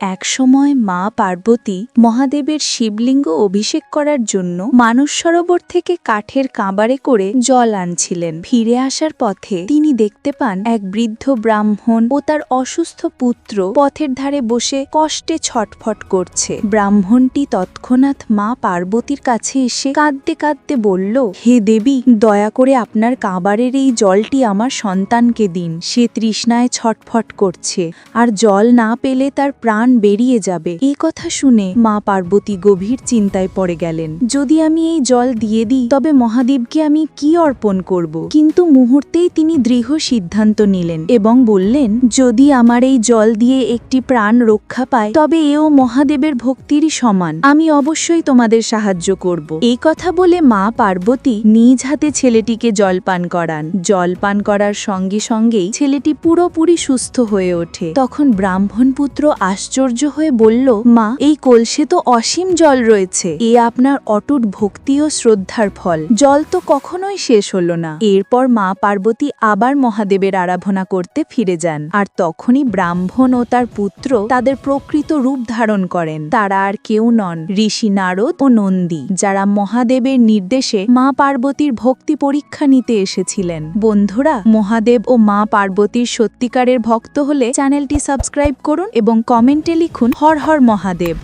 একসময় মা পার্বতী মহাদেবের শিবলিঙ্গ অভিষেক করার জন্য মানস সরোবর থেকে কাঠের কাঁবারে করে জল আনছিলেন। ফিরে আসার পথে তিনি দেখতে পান এক বৃদ্ধ ব্রাহ্মণ ও তার অসুস্থ পুত্র পথের ধারে বসে কষ্টে ছটফট করছে। ব্রাহ্মণটি তৎক্ষণাৎ মা পার্বতীর কাছে এসে কাঁদতে কাঁদতে বলল, হে দেবী, দয়া করে আপনার কাঁবারের এই জলটি আমার সন্তানকে দিন। সে তৃষ্ণায় ছটফট করছে। আর জল না পেলে তার প্রাণ বেরিয়ে যাবে। এই কথা শুনে মা পার্বতী গভীর চিন্তায় পড়ে গেলেন। যদি আমি এই জল দিয়ে দিই, তবে মহাদেবকে আমি কি অর্পণ করব? কিন্তু মুহূর্তেই তিনি দৃঢ় সিদ্ধান্ত নিলেন এবং বললেন, যদি আমার এই জল দিয়ে একটি প্রাণ রক্ষা পায়, তবে এও মহাদেবের ভক্তিরই সমান। আমি অবশ্যই তোমাদের সাহায্য করব। এই কথা বলে মা পার্বতী নিজ হাতে ছেলেটিকে জলপান করান। জলপান করার সঙ্গে সঙ্গেই ছেলেটি পুরোপুরি সুস্থ হয়ে ওঠে। তখন ব্রাহ্মণ পুত্র আশ্চর্য হয়ে বলল, মা, এই কলসে তো অসীম জল রয়েছে। এ আপনার অটুট ভক্তি ও শ্রদ্ধার ফল। জল তো কখনোই শেষ হল না। এরপর মা পার্বতী আবার মহাদেবের আরাধনা করতে ফিরে যান। আর তখনই ব্রাহ্মণ ও তার পুত্র তাদের প্রকৃত রূপ ধারণ করেন। তারা আর কেউ নন, ঋষি নারদ ও নন্দী, যারা মহাদেবের নির্দেশে মা পার্বতীর ভক্তি পরীক্ষা নিতে এসেছিলেন। বন্ধুরা, মহাদেব ও মা পার্বতীর সত্যিকারের ভক্ত হলে চ্যানেলটি সাবস্ক্রাইব করুন এবং কমেন্টে লিখুন হর হর মহাদেব।